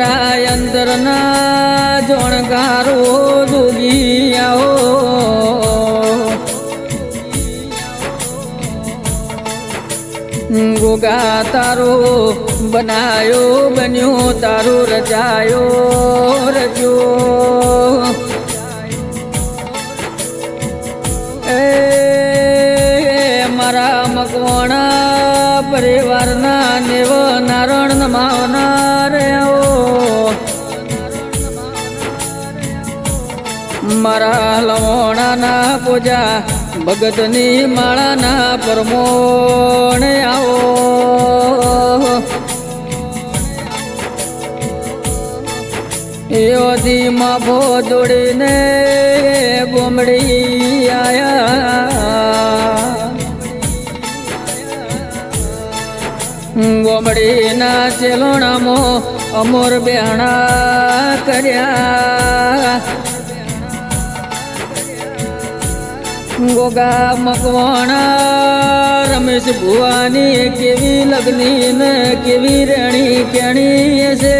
મારા અંદરના જણકારો જોગિયાઓ ગોગા તારો બનાયો, બન્યો, તારો રચાયો, રચ્યો. એ મારા મકવાણા, પરિવારના નેવ નારણ માવના મારા લવણાના પૂજા, ભગતની માળાના પરમોણે આવો. યોધી માફો જોડીને ગોમડી આયા. ગોમડીના ચેલોણામો અમોર બેહણા કર્યા. ગોગા મકવાણા રમેશ ભુવાની કેવી લગ્ની ને કેવી રેણી કેણી છે?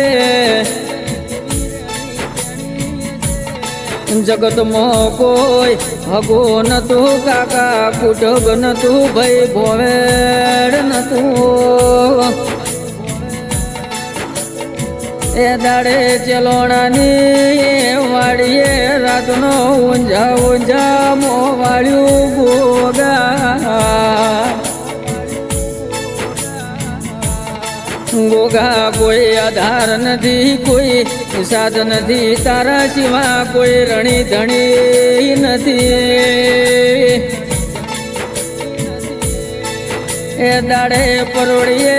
જગતમાં કોઈ હગો નતું, કાકા કુટુંબ નતું, ભાઈ ભોવેડ નતું. એ દાડે ચલોણાની વાડીએ રાતનો ઊંઝા ઊંઝા મો વાળ્યું ગોગા. ગોગા કોઈ આધાર નથી, કોઈ સાધ નથી, તારા સિવા કોઈ રણી ધણી નથી. એ દાડે પરોડીએ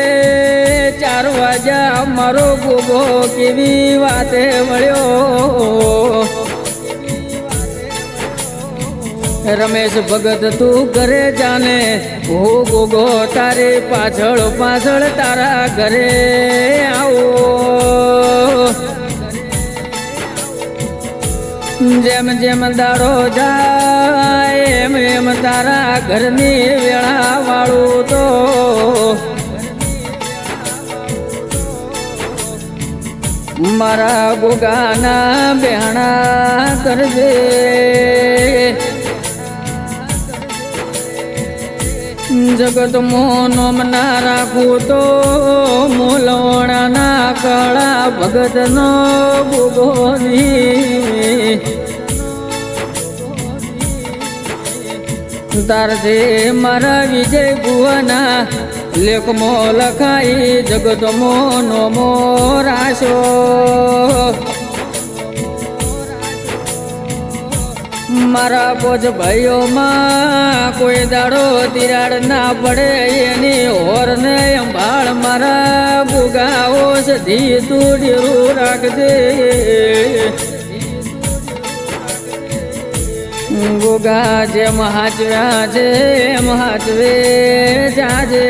ચાર વાજા મારો ગોગો કેવી વાતે મળ્યો રમેશ ભગત તું ઘરે જાને હો ગોગો તારે પાછળ પાછળ તારા ઘરે આવો. જેમ જેમ દારો જાય, એમ એમ તારા ઘરની વાળું મારા ગોગાના બેહણા કરજે. જગત મોનમ ના રાખું તો મોલવણાના કળા ભગતનો ભૂગોની તારથી મારા વિજય ભુવના. લેખમો લખાઈ, જગતમો નો રાશો. મારા પોચ ભાઈઓમાં કોઈ દાડો તિરાડ ના પડે, એની હોરને અંબાળ મારા ભૂગાઓ સધી તું રાખજે. હાચવ્યા છે એમ જાજે.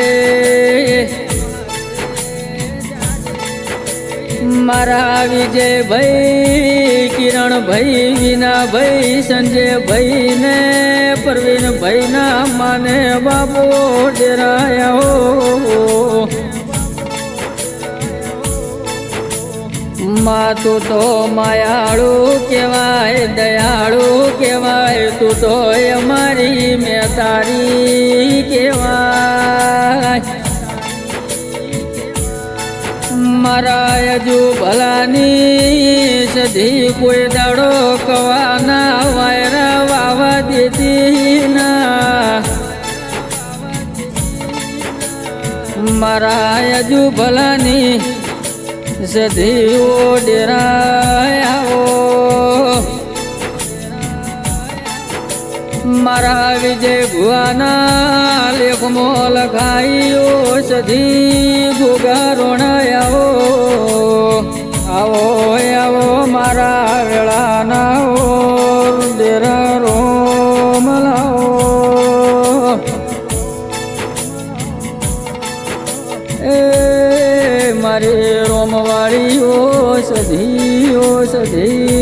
મારા વિજય ભાઈ કિરણ ભાઈ વિના ભાઈ સંજય ભાઈ ને પ્રવીણ ભાઈ ના માને બાપો ડેરાયા હો. તું તો માયાળુ કેવાય દયાળુ કહેવાય. તું તો અમારી મેં તારી કેવાય મારા હજુ ભલાની સધી કોઈ દાડો કવાના વાયરા વાવા દેતી ના. મારા હજુ ભલાની સધી ઓ. મારા વિજય ભુવાના લેખમો ખાઈઓ, સધી ગુગારોણાયાઓ આવો. આવો મારા વેળાના દેરા ડેરા મલાવો. એ મારી રોમવાળી સધીઓ, સધી